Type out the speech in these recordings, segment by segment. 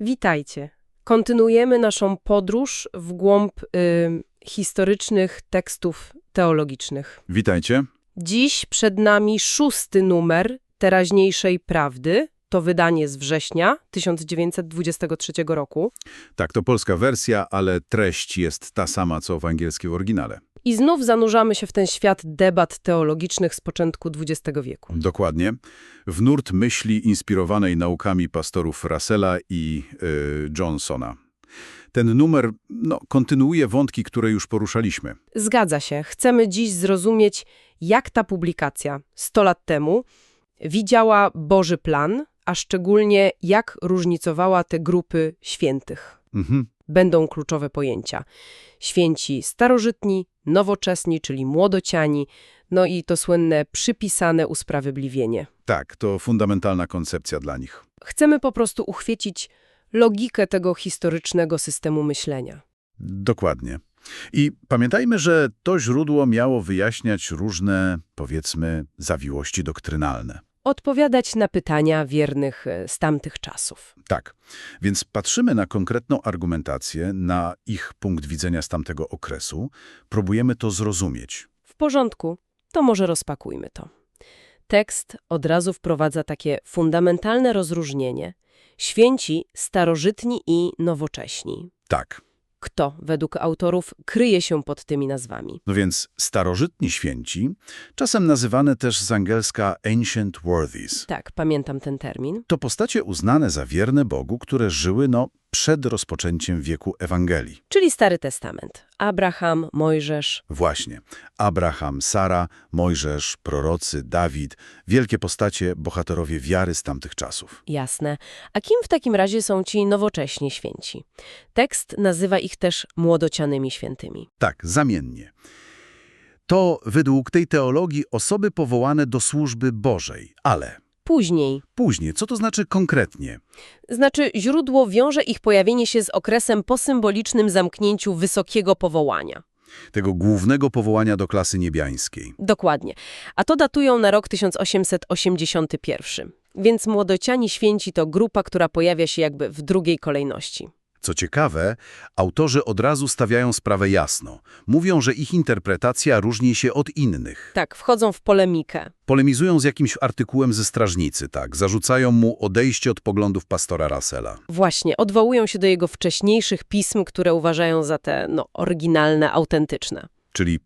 Witajcie. Kontynuujemy naszą podróż w głąb y, historycznych tekstów teologicznych. Witajcie. Dziś przed nami szósty numer teraźniejszej prawdy. To wydanie z września 1923 roku. Tak, to polska wersja, ale treść jest ta sama, co w angielskim oryginale. I znów zanurzamy się w ten świat debat teologicznych z początku XX wieku. Dokładnie. W nurt myśli inspirowanej naukami pastorów Russella i y, Johnsona. Ten numer no, kontynuuje wątki, które już poruszaliśmy. Zgadza się. Chcemy dziś zrozumieć, jak ta publikacja 100 lat temu widziała Boży plan, a szczególnie jak różnicowała te grupy świętych. Mhm. Będą kluczowe pojęcia. Święci starożytni, nowoczesni, czyli młodociani, no i to słynne przypisane usprawiedliwienie. Tak, to fundamentalna koncepcja dla nich. Chcemy po prostu uchwycić logikę tego historycznego systemu myślenia. Dokładnie. I pamiętajmy, że to źródło miało wyjaśniać różne, powiedzmy, zawiłości doktrynalne. Odpowiadać na pytania wiernych e, z tamtych czasów. Tak, więc patrzymy na konkretną argumentację, na ich punkt widzenia z tamtego okresu, próbujemy to zrozumieć. W porządku, to może rozpakujmy to. Tekst od razu wprowadza takie fundamentalne rozróżnienie. Święci, starożytni i nowocześni. Tak, Kto, według autorów, kryje się pod tymi nazwami? no więc starożytni święci, czasem nazywane też z angielska ancient worthies, Tak, pamiętam ten termin. to postacie uznane za wierne Bogu, które żyły no przed rozpoczęciem wieku Ewangelii. Czyli Stary Testament. Abraham, Mojżesz. Właśnie. Abraham, Sara, Mojżesz, prorocy, Dawid, wielkie postacie, bohaterowie wiary z tamtych czasów. Jasne. A kim w takim razie są ci nowocześni święci? Tekst nazywa ich też młodocianymi świętymi. Tak, zamiennie. To według tej teologii osoby powołane do służby Bożej, ale Później, później, co to znaczy konkretnie? znaczy źródło wiąże ich pojawienie się z okresem po symbolicznym zamknięciu wysokiego powołania. Tego głównego powołania do klasy niebiańskiej. Dokładnie. A to datują na rok 1881. Więc młodociani święci to grupa, która pojawia się jakby w drugiej kolejności. Co ciekawe, autorzy od razu stawiają sprawę jasno. Mówią, że ich interpretacja różni się od innych. Tak, wchodzą w polemikę. Polemizują z jakimś artykułem ze strażnicy, tak. Zarzucają mu odejście od poglądów pastora Russella. Właśnie, odwołują się do jego wcześniejszych pism, które uważają za te, no, oryginalne, autentyczne. Czyli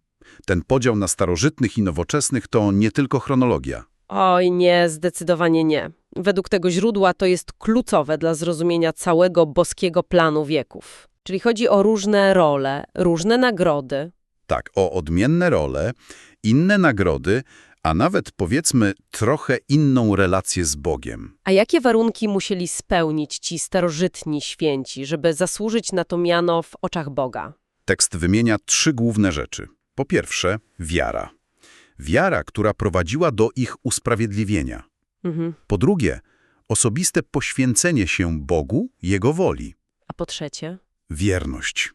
ten podział na starożytnych i nowoczesnych to nie tylko chronologia. Oj, nie, zdecydowanie nie. Według tego źródła to jest kluczowe dla zrozumienia całego boskiego planu wieków. Czyli chodzi o różne role, różne nagrody. Tak, o odmienne role, inne nagrody, a nawet powiedzmy trochę inną relację z Bogiem. A jakie warunki musieli spełnić ci starożytni święci, żeby zasłużyć na to miano w oczach Boga? Tekst wymienia trzy główne rzeczy. Po pierwsze, wiara. Wiara, która prowadziła do ich usprawiedliwienia. Mhm. Po drugie, osobiste poświęcenie się Bogu, Jego woli. A po trzecie? Wierność.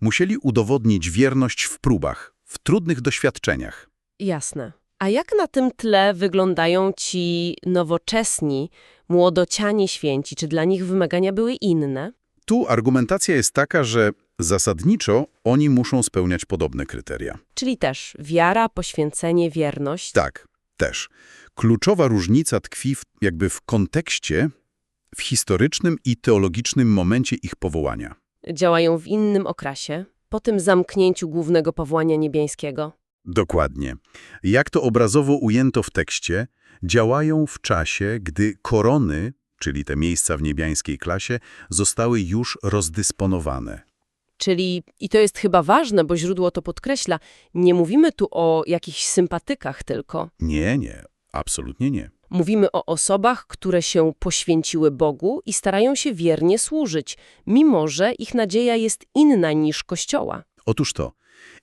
Musieli udowodnić wierność w próbach, w trudnych doświadczeniach. Jasne. A jak na tym tle wyglądają ci nowoczesni, młodociani święci? Czy dla nich wymagania były inne? Tu argumentacja jest taka, że zasadniczo oni muszą spełniać podobne kryteria. Czyli też wiara, poświęcenie, wierność? Tak, też. Kluczowa różnica tkwi w, jakby w kontekście, w historycznym i teologicznym momencie ich powołania. Działają w innym okresie, po tym zamknięciu głównego powołania niebiańskiego. Dokładnie. Jak to obrazowo ujęto w tekście, działają w czasie, gdy korony, czyli te miejsca w niebiańskiej klasie, zostały już rozdysponowane. Czyli, i to jest chyba ważne, bo źródło to podkreśla, nie mówimy tu o jakichś sympatykach tylko. Nie, nie, absolutnie nie. Mówimy o osobach, które się poświęciły Bogu i starają się wiernie służyć, mimo że ich nadzieja jest inna niż Kościoła. Otóż to.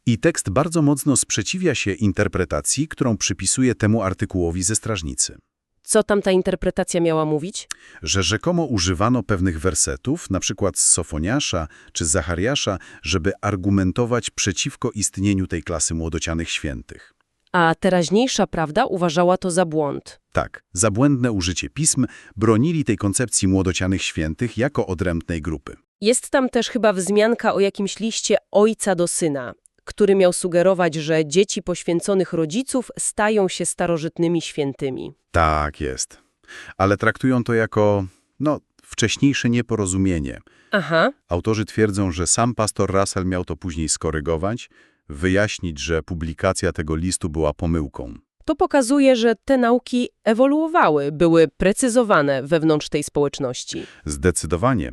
I tekst bardzo mocno sprzeciwia się interpretacji, którą przypisuje temu artykułowi ze strażnicy. Co tam ta interpretacja miała mówić? Że rzekomo używano pewnych wersetów, na przykład z Sofoniasza czy Zachariasza, żeby argumentować przeciwko istnieniu tej klasy młodocianych świętych. a teraźniejsza prawda uważała to za błąd. Tak, za błędne użycie pism bronili tej koncepcji młodocianych świętych jako odrębnej grupy. Jest tam też chyba wzmianka o jakimś liście ojca do syna, który miał sugerować, że dzieci poświęconych rodziców stają się starożytnymi świętymi. Tak jest. Ale traktują to jako, no, wcześniejsze nieporozumienie. Aha, Autorzy twierdzą, że sam pastor Russell miał to później skorygować, wyjaśnić, że publikacja tego listu była pomyłką. to pokazuje, że te nauki ewoluowały, były precyzowane wewnątrz tej społeczności. Zdecydowanie.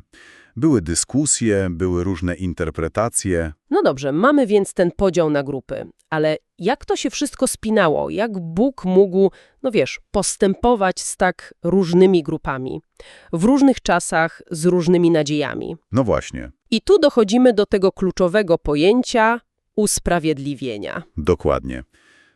Były dyskusje, były różne interpretacje. No dobrze, mamy więc ten podział na grupy, ale jak to się wszystko spinało? Jak Bóg mógł, no wiesz, postępować z tak różnymi grupami, w różnych czasach, z różnymi nadziejami? No właśnie, I tu dochodzimy do tego kluczowego pojęcia usprawiedliwienia. dokładnie.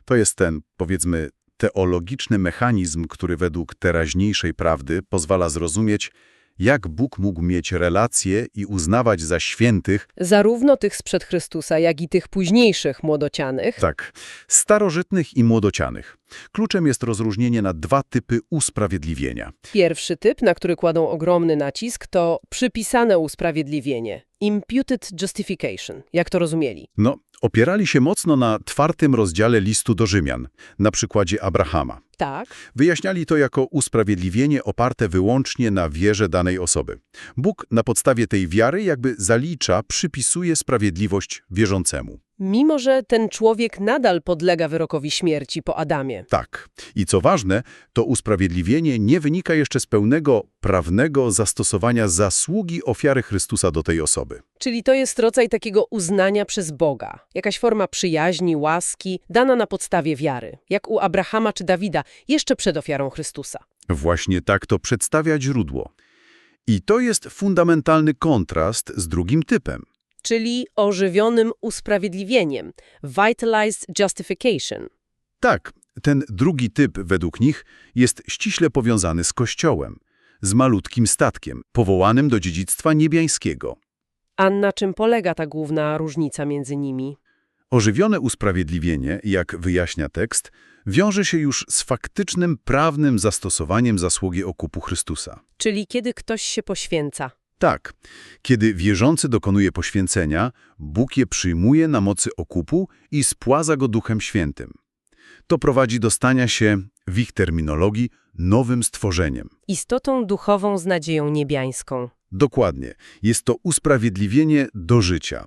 To jest ten, powiedzmy, teologiczny mechanizm, który według teraźniejszej prawdy pozwala zrozumieć, jak Bóg mógł mieć relacje i uznawać za świętych, Zarówno tych sprzed Chrystusa, jak i tych późniejszych młodocianych. tak, starożytnych i młodocianych. Kluczem jest rozróżnienie na dwa typy usprawiedliwienia. Pierwszy typ, na który kładą ogromny nacisk, to przypisane usprawiedliwienie. Imputed justification, jak to rozumieli. No, opierali się mocno na czwartym rozdziale listu do Rzymian, na przykładzie Abrahama. Tak, Wyjaśniali to jako usprawiedliwienie oparte wyłącznie na wierze danej osoby. Bóg na podstawie tej wiary jakby zalicza, przypisuje sprawiedliwość wierzącemu. mimo że ten człowiek nadal podlega wyrokowi śmierci po Adamie. Tak. I co ważne, to usprawiedliwienie nie wynika jeszcze z pełnego prawnego zastosowania zasługi ofiary Chrystusa do tej osoby. Czyli to jest rodzaj takiego uznania przez Boga. Jakaś forma przyjaźni, łaski, dana na podstawie wiary. Jak u Abrahama czy Dawida, jeszcze przed ofiarą Chrystusa. Właśnie tak to przedstawia źródło. I to jest fundamentalny kontrast z drugim typem. Czyli ożywionym usprawiedliwieniem. Vitalized justification. Tak, ten drugi typ według nich jest ściśle powiązany z Kościołem, z malutkim statkiem, powołanym do dziedzictwa niebiańskiego. A na czym polega ta główna różnica między nimi? Ożywione usprawiedliwienie, jak wyjaśnia tekst, wiąże się już z faktycznym prawnym zastosowaniem zasługi okupu Chrystusa. Czyli kiedy ktoś się poświęca. Tak, kiedy wierzący dokonuje poświęcenia, Bóg je przyjmuje na mocy okupu i spłaza go Duchem Świętym. To prowadzi do stania się, w ich terminologii, nowym stworzeniem. Istotą duchową z nadzieją niebiańską. Dokładnie. Jest to usprawiedliwienie do życia.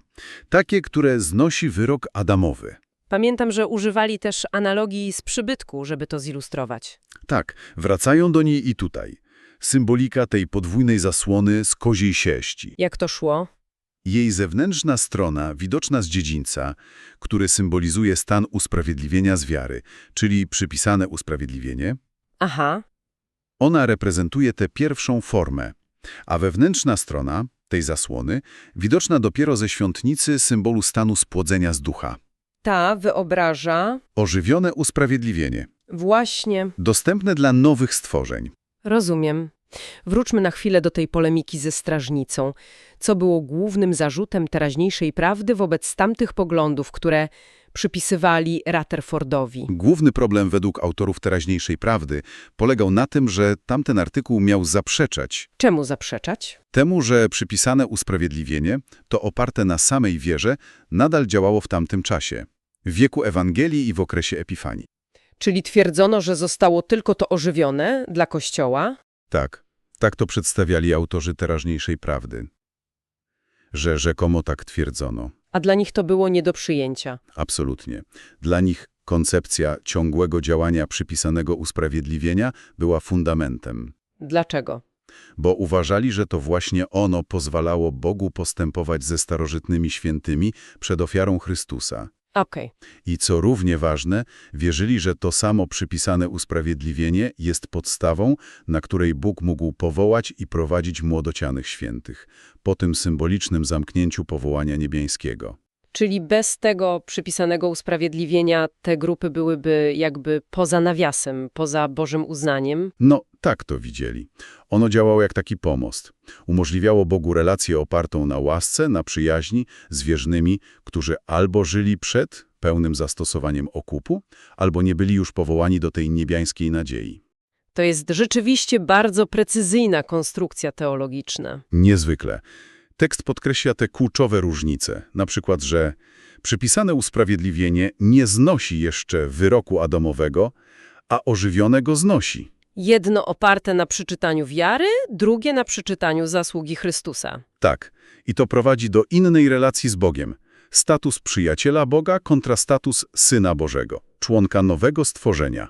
Takie, które znosi wyrok Adamowy. Pamiętam, że używali też analogii z przybytku, żeby to zilustrować. Tak, wracają do niej i tutaj. Symbolika tej podwójnej zasłony z koziej sieści. Jak to szło? Jej zewnętrzna strona, widoczna z dziedzińca, który symbolizuje stan usprawiedliwienia z wiary, czyli przypisane usprawiedliwienie, Aha, ona reprezentuje tę pierwszą formę, a wewnętrzna strona tej zasłony, widoczna dopiero ze świątnicy symbolu stanu spłodzenia z ducha. ta wyobraża Ożywione usprawiedliwienie, właśnie. dostępne dla nowych stworzeń. Rozumiem. Wróćmy na chwilę do tej polemiki ze strażnicą. Co było głównym zarzutem teraźniejszej prawdy wobec tamtych poglądów, które przypisywali Rutherfordowi? Główny problem według autorów teraźniejszej prawdy polegał na tym, że tamten artykuł miał zaprzeczać Czemu zaprzeczać? temu, że przypisane usprawiedliwienie, to oparte na samej wierze, nadal działało w tamtym czasie, w wieku Ewangelii i w okresie Epifanii. Czyli twierdzono, że zostało tylko to ożywione dla Kościoła? Tak, tak to przedstawiali autorzy teraźniejszej prawdy. Że rzekomo tak twierdzono. A dla nich to było nie do przyjęcia. Absolutnie. Dla nich koncepcja ciągłego działania przypisanego usprawiedliwienia była fundamentem, Dlaczego? bo uważali, że to właśnie ono pozwalało Bogu postępować ze starożytnymi świętymi przed ofiarą Chrystusa. Okej. I co równie ważne, wierzyli, że to samo przypisane usprawiedliwienie jest podstawą, na której Bóg mógł powołać i prowadzić młodocianych świętych, po tym symbolicznym zamknięciu powołania niebiańskiego. Czyli bez tego przypisanego usprawiedliwienia te grupy byłyby jakby poza nawiasem, poza Bożym uznaniem? No, tak to widzieli. Ono działało jak taki pomost. Umożliwiało Bogu relację opartą na łasce, na przyjaźni z wiernymi, którzy albo żyli przed, pełnym zastosowaniem okupu, albo nie byli już powołani do tej niebiańskiej nadziei. To jest rzeczywiście bardzo precyzyjna konstrukcja teologiczna. Niezwykle. Tekst podkreśla te kluczowe różnice, na przykład, że przypisane usprawiedliwienie nie znosi jeszcze wyroku Adamowego, a ożywione go znosi. Jedno oparte na przeczytaniu wiary, drugie na przeczytaniu zasługi Chrystusa. Tak, i to prowadzi do innej relacji z Bogiem. Status przyjaciela Boga kontra status Syna Bożego, członka nowego stworzenia.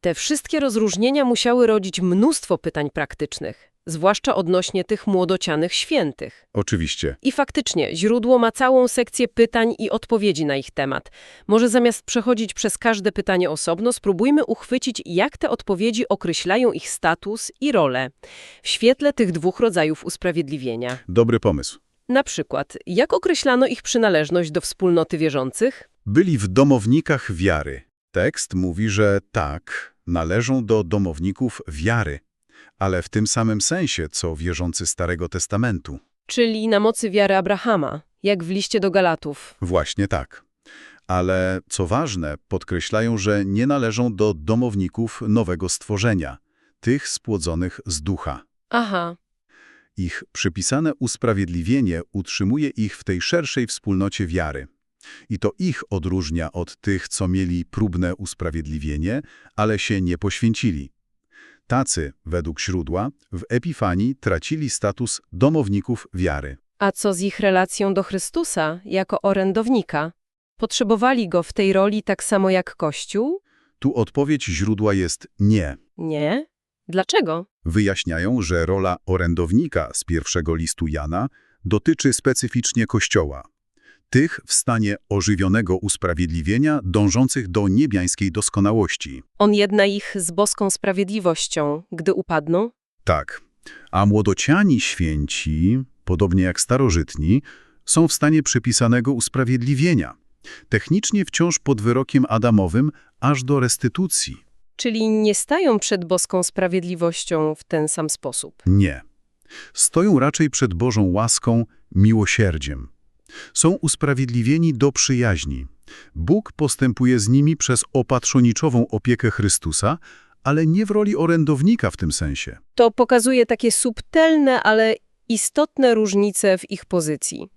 Te wszystkie rozróżnienia musiały rodzić mnóstwo pytań praktycznych, zwłaszcza odnośnie tych młodocianych świętych. Oczywiście. I faktycznie, źródło ma całą sekcję pytań i odpowiedzi na ich temat. Może zamiast przechodzić przez każde pytanie osobno, spróbujmy uchwycić, jak te odpowiedzi określają ich status i rolę w świetle tych dwóch rodzajów usprawiedliwienia. Dobry pomysł. Na przykład, jak określano ich przynależność do wspólnoty wierzących? Byli w domownikach wiary. Tekst mówi, że tak, należą do domowników wiary, ale w tym samym sensie, co wierzący Starego Testamentu. Czyli na mocy wiary Abrahama, jak w liście do Galatów. Właśnie tak. Ale co ważne, podkreślają, że nie należą do domowników nowego stworzenia, tych spłodzonych z ducha. Aha, Ich przypisane usprawiedliwienie utrzymuje ich w tej szerszej wspólnocie wiary. I to ich odróżnia od tych, co mieli próbne usprawiedliwienie, ale się nie poświęcili. Tacy, według źródła, w Epifanii tracili status domowników wiary. a co z ich relacją do Chrystusa jako orędownika? Potrzebowali go w tej roli tak samo jak Kościół? Tu odpowiedź źródła jest nie. Nie. Dlaczego? Wyjaśniają, że rola orędownika z pierwszego listu Jana dotyczy specyficznie Kościoła. Tych w stanie ożywionego usprawiedliwienia dążących do niebiańskiej doskonałości. On jedna ich z boską sprawiedliwością, gdy upadną? Tak. A młodociani święci, podobnie jak starożytni, są w stanie przypisanego usprawiedliwienia. Technicznie wciąż pod wyrokiem Adamowym aż do restytucji. Czyli nie stają przed boską sprawiedliwością w ten sam sposób. Nie. Stoją raczej przed Bożą łaską, miłosierdziem. Są usprawiedliwieni do przyjaźni. Bóg postępuje z nimi przez opatrzoniczową opiekę Chrystusa, ale nie w roli orędownika w tym sensie. To pokazuje takie subtelne, ale istotne różnice w ich pozycji.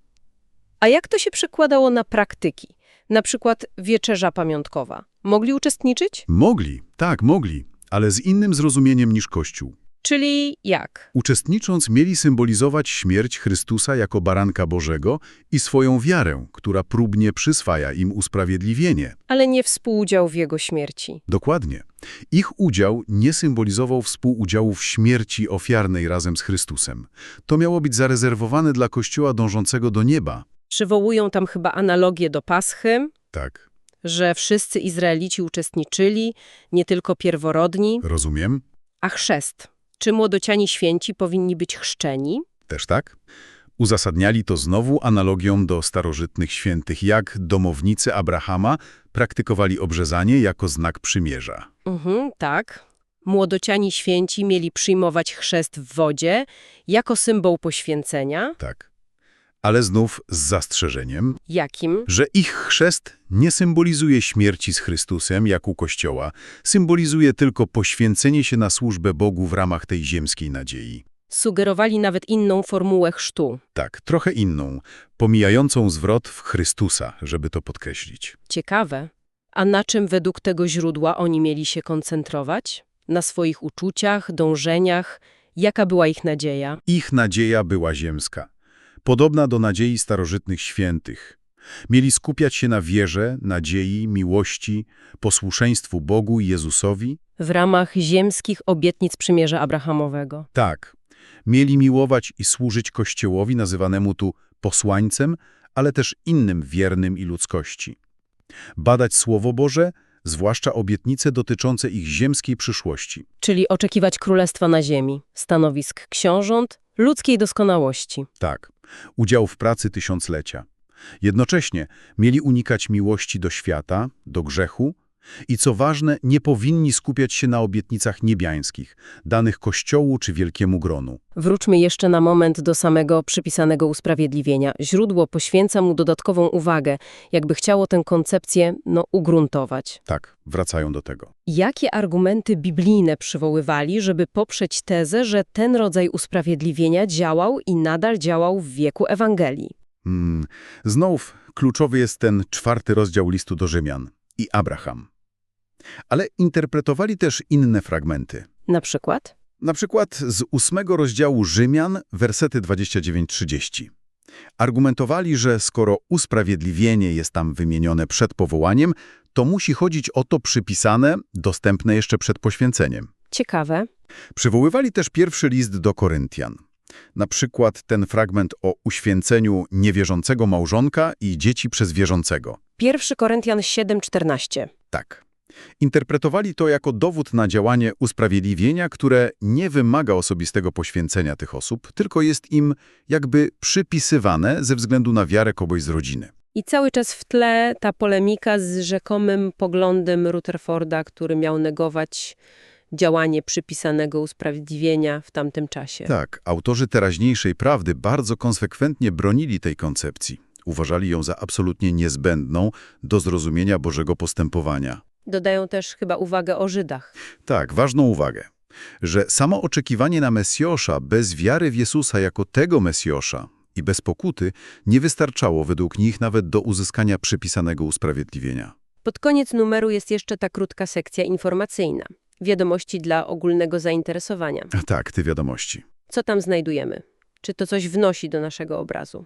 A jak to się przekładało na praktyki? Na przykład wieczerza pamiątkowa. Mogli uczestniczyć? Mogli, tak, mogli, ale z innym zrozumieniem niż Kościół. Czyli jak? Uczestnicząc mieli symbolizować śmierć Chrystusa jako baranka Bożego i swoją wiarę, która próbnie przyswaja im usprawiedliwienie. Ale nie współudział w jego śmierci. Dokładnie. Ich udział nie symbolizował współudziału w śmierci ofiarnej razem z Chrystusem. To miało być zarezerwowane dla Kościoła dążącego do nieba. Przywołują tam chyba analogię do Paschy, Tak, że wszyscy Izraelici uczestniczyli, nie tylko pierworodni, rozumiem? a chrzest. Czy młodociani święci powinni być chrzczeni? Też tak? Uzasadniali to znowu analogią do starożytnych świętych, jak domownicy Abrahama praktykowali obrzezanie jako znak przymierza. Mhm, tak. Młodociani święci mieli przyjmować chrzest w wodzie jako symbol poświęcenia. Tak. Ale znów z zastrzeżeniem, Jakim? że ich chrzest nie symbolizuje śmierci z Chrystusem, jak u Kościoła, symbolizuje tylko poświęcenie się na służbę Bogu w ramach tej ziemskiej nadziei. Sugerowali nawet inną formułę chrztu. Tak, trochę inną, pomijającą zwrot w Chrystusa, żeby to podkreślić. Ciekawe. A na czym według tego źródła oni mieli się koncentrować? Na swoich uczuciach, dążeniach? Jaka była ich nadzieja? Ich nadzieja była ziemska, podobna do nadziei starożytnych świętych. Mieli skupiać się na wierze, nadziei, miłości, posłuszeństwu Bogu i Jezusowi. W ramach ziemskich obietnic przymierza Abrahamowego. Tak, mieli miłować i służyć Kościołowi nazywanemu tu posłańcem, ale też innym wiernym i ludzkości. Badać Słowo Boże, zwłaszcza obietnice dotyczące ich ziemskiej przyszłości. Czyli oczekiwać królestwa na ziemi, stanowisk książąt, ludzkiej doskonałości. Tak, udział w pracy tysiąclecia. Jednocześnie mieli unikać miłości do świata, do grzechu I co ważne, nie powinni skupiać się na obietnicach niebiańskich, danych Kościołu czy wielkiemu gronu. Wróćmy jeszcze na moment do samego przypisanego usprawiedliwienia. Źródło poświęca mu dodatkową uwagę, jakby chciało tę koncepcję, no, ugruntować. Tak, wracają do tego. Jakie argumenty biblijne przywoływali, żeby poprzeć tezę, że ten rodzaj usprawiedliwienia działał i nadal działał w wieku Ewangelii? Hmm. Znów kluczowy jest ten czwarty rozdział listu do Rzymian i Abraham. Ale interpretowali też inne fragmenty. Na przykład? Na przykład z ósmego rozdziału Rzymian, wersety 29-30. Argumentowali, że skoro usprawiedliwienie jest tam wymienione przed powołaniem, to musi chodzić o to przypisane, dostępne jeszcze przed poświęceniem. Ciekawe. Przywoływali też pierwszy list do Koryntian. Na przykład ten fragment o uświęceniu niewierzącego małżonka i dzieci przez wierzącego. 1 Koryntian 7,14. Tak. Interpretowali to jako dowód na działanie usprawiedliwienia, które nie wymaga osobistego poświęcenia tych osób, tylko jest im jakby przypisywane ze względu na wiarę kogoś z rodziny. I cały czas w tle ta polemika z rzekomym poglądem Rutherforda, który miał negować działanie przypisanego usprawiedliwienia w tamtym czasie. Tak, autorzy teraźniejszej prawdy bardzo konsekwentnie bronili tej koncepcji. Uważali ją za absolutnie niezbędną do zrozumienia Bożego postępowania. Dodają też chyba uwagę o Żydach. Tak, ważną uwagę, że samo oczekiwanie na Mesjosza bez wiary w Jezusa jako tego Mesjosza i bez pokuty nie wystarczało według nich nawet do uzyskania przypisanego usprawiedliwienia. Pod koniec numeru jest jeszcze ta krótka sekcja informacyjna. Wiadomości dla ogólnego zainteresowania. A tak, te wiadomości. Co tam znajdujemy? Czy to coś wnosi do naszego obrazu?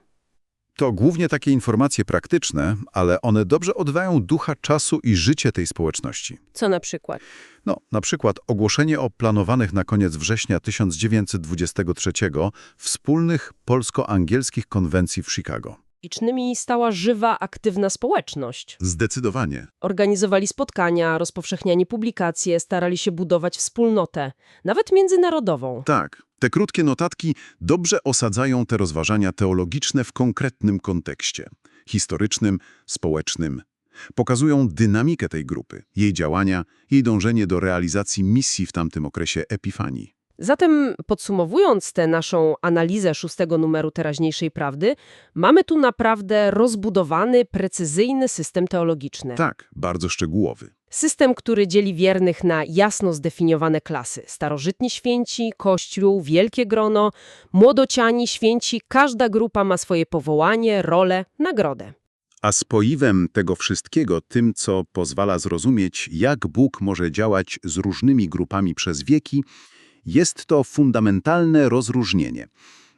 To głównie takie informacje praktyczne, ale one dobrze oddają ducha czasu i życie tej społeczności. Co na przykład? No, na przykład ogłoszenie o planowanych na koniec września 1923 wspólnych polsko-angielskich konwencji w Chicago. Licznymi stała żywa, aktywna społeczność. Zdecydowanie. Organizowali spotkania, rozpowszechniali publikacje, starali się budować wspólnotę, nawet międzynarodową. Tak. Te krótkie notatki dobrze osadzają te rozważania teologiczne w konkretnym kontekście historycznym, społecznym. Pokazują dynamikę tej grupy, jej działania, jej dążenie do realizacji misji w tamtym okresie Epifanii. Zatem podsumowując tę naszą analizę szóstego numeru teraźniejszej prawdy, mamy tu naprawdę rozbudowany, precyzyjny system teologiczny. Tak, bardzo szczegółowy. System, który dzieli wiernych na jasno zdefiniowane klasy. Starożytni święci, Kościół, wielkie grono, młodociani, święci, każda grupa ma swoje powołanie, rolę, nagrodę. A spoiwem tego wszystkiego, tym co pozwala zrozumieć, jak Bóg może działać z różnymi grupami przez wieki, jest to fundamentalne rozróżnienie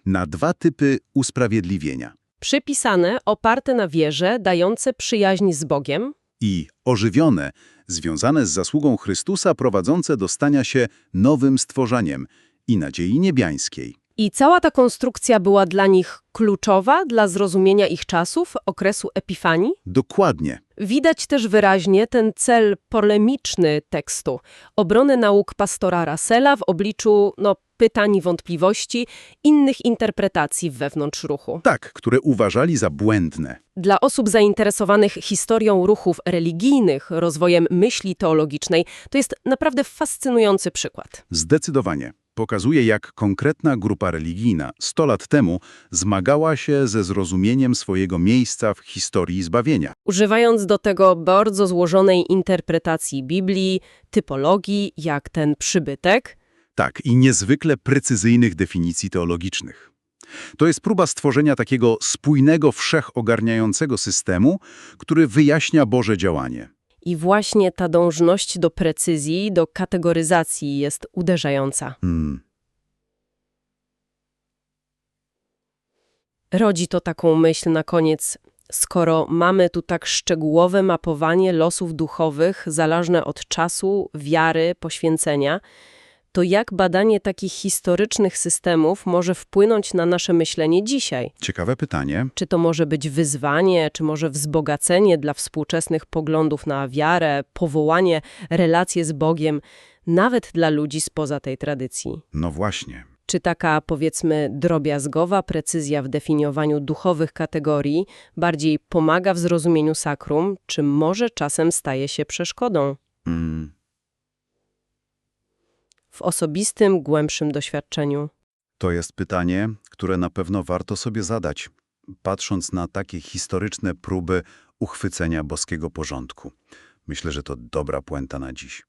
na dwa typy usprawiedliwienia Przypisane, oparte na wierze, dające przyjaźń z Bogiem, i ożywione, związane z zasługą Chrystusa prowadzące do stania się nowym stworzeniem i nadziei niebiańskiej. I cała ta konstrukcja była dla nich kluczowa dla zrozumienia ich czasów, okresu Epifanii. Dokładnie. Widać też wyraźnie ten cel polemiczny tekstu, obronę nauk pastora Russella w obliczu no, pytań i wątpliwości, innych interpretacji wewnątrz ruchu. Tak, które uważali za błędne. Dla osób zainteresowanych historią ruchów religijnych, rozwojem myśli teologicznej, to jest naprawdę fascynujący przykład. Zdecydowanie. Pokazuje, jak konkretna grupa religijna 100 lat temu zmagała się ze zrozumieniem swojego miejsca w historii zbawienia. Używając do tego bardzo złożonej interpretacji Biblii, typologii, jak ten przybytek, Tak, i niezwykle precyzyjnych definicji teologicznych. To jest próba stworzenia takiego spójnego, wszechogarniającego systemu, który wyjaśnia Boże działanie. I właśnie ta dążność do precyzji, do kategoryzacji jest uderzająca. Hmm. Rodzi to taką myśl na koniec, skoro mamy tu tak szczegółowe mapowanie losów duchowych, zależne od czasu, wiary, poświęcenia, to jak badanie takich historycznych systemów może wpłynąć na nasze myślenie dzisiaj? Ciekawe pytanie. Czy to może być wyzwanie, czy może wzbogacenie dla współczesnych poglądów na wiarę, powołanie, relacje z Bogiem, nawet dla ludzi spoza tej tradycji? No właśnie. Czy taka, powiedzmy, drobiazgowa precyzja w definiowaniu duchowych kategorii bardziej pomaga w zrozumieniu sakrum, czy może czasem staje się przeszkodą? Mm, W osobistym, głębszym doświadczeniu. To jest pytanie, które na pewno warto sobie zadać, patrząc na takie historyczne próby uchwycenia boskiego porządku. Myślę, że to dobra puenta na dziś.